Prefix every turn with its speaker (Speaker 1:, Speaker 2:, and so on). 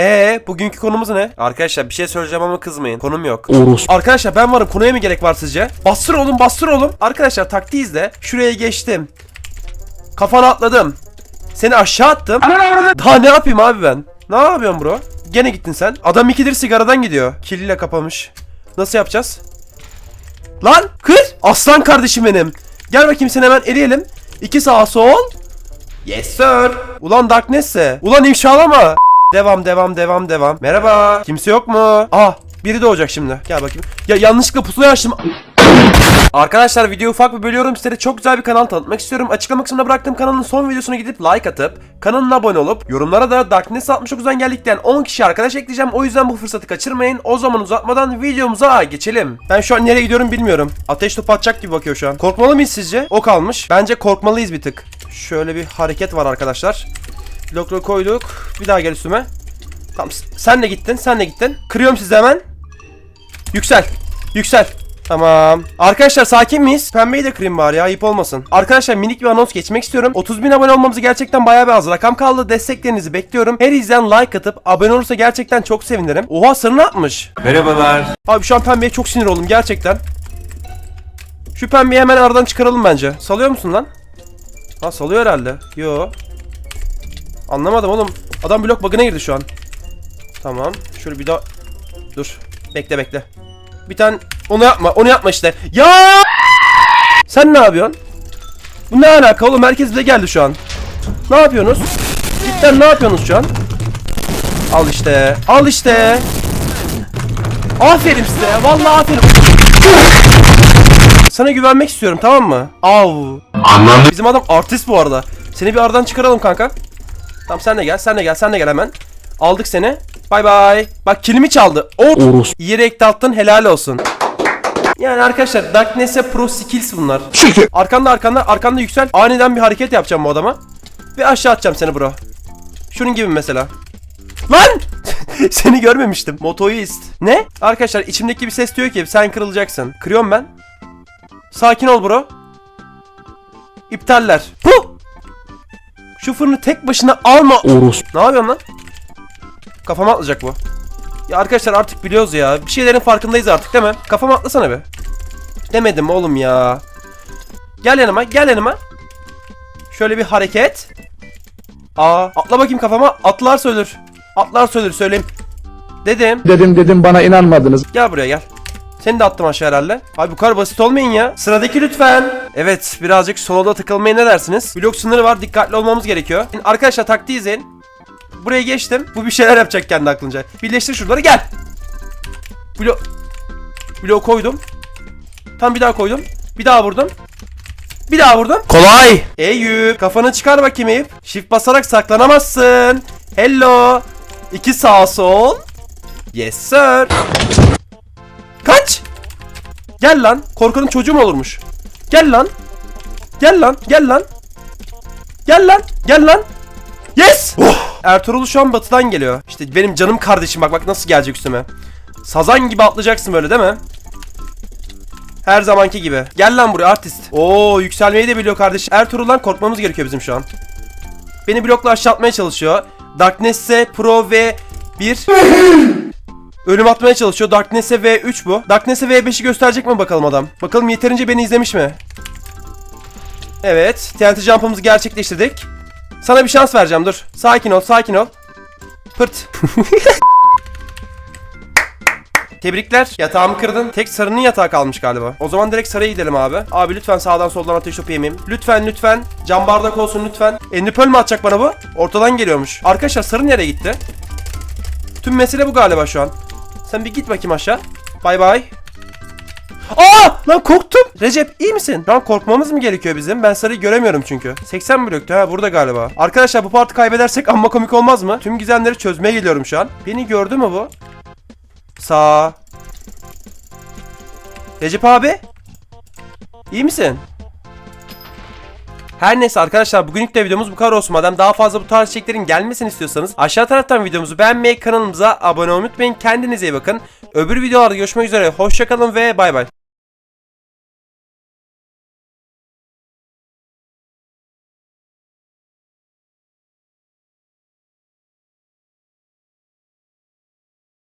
Speaker 1: Ee, bugünkü konumuz ne? Arkadaşlar bir şey söyleyeceğim ama kızmayın. Konum yok.
Speaker 2: Orospu.
Speaker 1: Arkadaşlar ben varım. Konuya mı gerek var sizce? Bastır oğlum, bastır oğlum. Arkadaşlar taktiği izle. Şuraya geçtim. Kafana atladım. Seni aşağı attım. Daha ne yapayım abi ben? Ne yapıyorsun bro? Gene gittin sen. Adam ikidir sigaradan gidiyor. Kiliyle kapamış. Nasıl yapacağız? Lan kır. Aslan kardeşim benim. Gel bakayım seni hemen eleyelim. İki sağ sol. Yes sir. Ulan Darkness'e. Ulan ifşalama. Devam devam devam devam. Merhaba. Kimse yok mu? Ah biri doğacak şimdi. Gel bakayım. Ya yanlışlıkla pusulayı açtım. Arkadaşlar videoyu ufak bir bölüyorum size çok güzel bir kanal tanıtmak istiyorum. Açıklama kısmına bıraktığım kanalın son videosuna gidip like atıp kanalına abone olup yorumlara da Darkness 69'dan geldikten 10 kişi arkadaş ekleyeceğim. O yüzden bu fırsatı kaçırmayın. O zaman uzatmadan videomuza geçelim. Ben şu an nereye gidiyorum bilmiyorum. Ateş topu atacak gibi bakıyor şu an. Korkmalı mıyız sizce? O kalmış. Bence korkmalıyız bir tık. Şöyle bir hareket var arkadaşlar. Blokları koyduk. Bir daha gel üstüme. Tamam sen de gittin sen de gittin. Kırıyorum sizi hemen. Yüksel. Yüksel. Tamam. Arkadaşlar sakin miyiz? Pembeyi de kırayım bari ya ayıp olmasın. Arkadaşlar minik bir anons geçmek istiyorum. 30 bin abone olmamızı gerçekten bayağı bir az rakam kaldı. Desteklerinizi bekliyorum. Her izleyen like atıp abone olursa gerçekten çok sevinirim. Oha sarı ne yapmış?
Speaker 2: Merhabalar.
Speaker 1: Abi şu an pembeye çok sinir oldum gerçekten. Şu pembeyi hemen aradan çıkaralım bence. Salıyor musun lan? Ha salıyor herhalde. Yo. Anlamadım oğlum. Adam blok bug'ına girdi şu an. Tamam. Şöyle bir daha... Dur. Bekle bekle. Bir tane... Onu yapma. Onu yapma işte. Ya! Sen ne yapıyorsun? Bu ne alaka oğlum? Herkes bize geldi şu an. Ne yapıyorsunuz? Cidden ne yapıyorsunuz şu an? Al işte. Al işte. Aferin size. Vallahi aferin. Sana güvenmek istiyorum tamam mı? Av.
Speaker 2: Anladım.
Speaker 1: Bizim adam artist bu arada. Seni bir aradan çıkaralım kanka. Tamam sen de gel, sen de gel, sen de gel hemen. Aldık seni. Bay bay. Bak kilimi çaldı. Hop. Renk attın helal olsun. Yani arkadaşlar Darkness'e pro skills bunlar.
Speaker 2: Siktir.
Speaker 1: Arkanda arkanda arkanda yüksel. Aniden bir hareket yapacağım bu adama. Ve aşağı atacağım seni bro. Şunun gibi mesela. Lan! seni görmemiştim. Motoist. Ne? Arkadaşlar içimdeki bir ses diyor ki sen kırılacaksın. Kırıyorum ben. Sakin ol bro. İptaller. Hu! Şu fırını tek başına alma.
Speaker 2: Orospu.
Speaker 1: Ne yapıyorsun lan? Kafama atlayacak bu. Ya arkadaşlar artık biliyoruz ya. Bir şeylerin farkındayız artık değil mi? Kafama atlasana be. Demedim oğlum ya. Gel yanıma, gel yanıma. Şöyle bir hareket. Aa, atla bakayım kafama. Atlarsa ölür. Atlarsa ölür söyleyeyim. Dedim.
Speaker 3: Dedim dedim bana inanmadınız.
Speaker 1: Gel buraya gel. Seni de attım aşağı herhalde. Abi bu kadar basit olmayın ya. Sıradaki lütfen. Evet birazcık soloda takılmaya ne dersiniz? Blok sınırı var dikkatli olmamız gerekiyor. Şimdi arkadaşlar taktiği izleyin. Buraya geçtim. Bu bir şeyler yapacak kendi aklınca. Birleştir şuraları gel. Blok. Blok koydum. Tam bir daha koydum. Bir daha vurdum. Bir daha vurdum. Kolay. Eyüp kafanı çıkar bakayım Eyüp. Shift basarak saklanamazsın. Hello. İki sağ sol. Yes sir. Gel lan. Korkanın çocuğu mu olurmuş? Gel lan. Gel lan. Gel lan. Gel lan. Gel lan. Yes! Oh! Ertuğrul şu an batıdan geliyor. İşte benim canım kardeşim bak bak nasıl gelecek üstüme. Sazan gibi atlayacaksın böyle değil mi? Her zamanki gibi. Gel lan buraya artist. Oo yükselmeyi de biliyor kardeşim. Ertuğrul'dan korkmamız gerekiyor bizim şu an. Beni blokla aşağı atmaya çalışıyor. Darkness'e Pro ve 1 Ölüm atmaya çalışıyor. Darkness'e V3 bu. Darkness'e V5'i gösterecek mi bakalım adam? Bakalım yeterince beni izlemiş mi? Evet. TNT jump'ımızı gerçekleştirdik. Sana bir şans vereceğim dur. Sakin ol, sakin ol. Pırt. Tebrikler. Yatağımı kırdın. Tek sarının yatağı kalmış galiba. O zaman direkt saraya gidelim abi. Abi lütfen sağdan soldan ateş topu yemeyeyim. Lütfen lütfen. Cam bardak olsun lütfen. Endipöl mü atacak bana bu? Ortadan geliyormuş. Arkadaşlar sarı nereye gitti? Tüm mesele bu galiba şu an. Sen bir git bakayım aşağı. Bay bay. Aa! Lan korktum. Recep iyi misin? Lan korkmamız mı gerekiyor bizim? Ben sarıyı göremiyorum çünkü. 80 bloktu ha burada galiba. Arkadaşlar bu partı kaybedersek amma komik olmaz mı? Tüm gizemleri çözmeye geliyorum şu an. Beni gördü mü bu? Sağ. Recep abi? İyi misin? Her neyse arkadaşlar bugünlük de videomuz bu kadar olsun. Madem daha fazla bu tarz içeriklerin gelmesini istiyorsanız aşağı taraftan videomuzu beğenmeyi, kanalımıza abone olmayı unutmayın. Kendinize iyi bakın. Öbür videolarda görüşmek üzere. Hoşçakalın ve bay bay.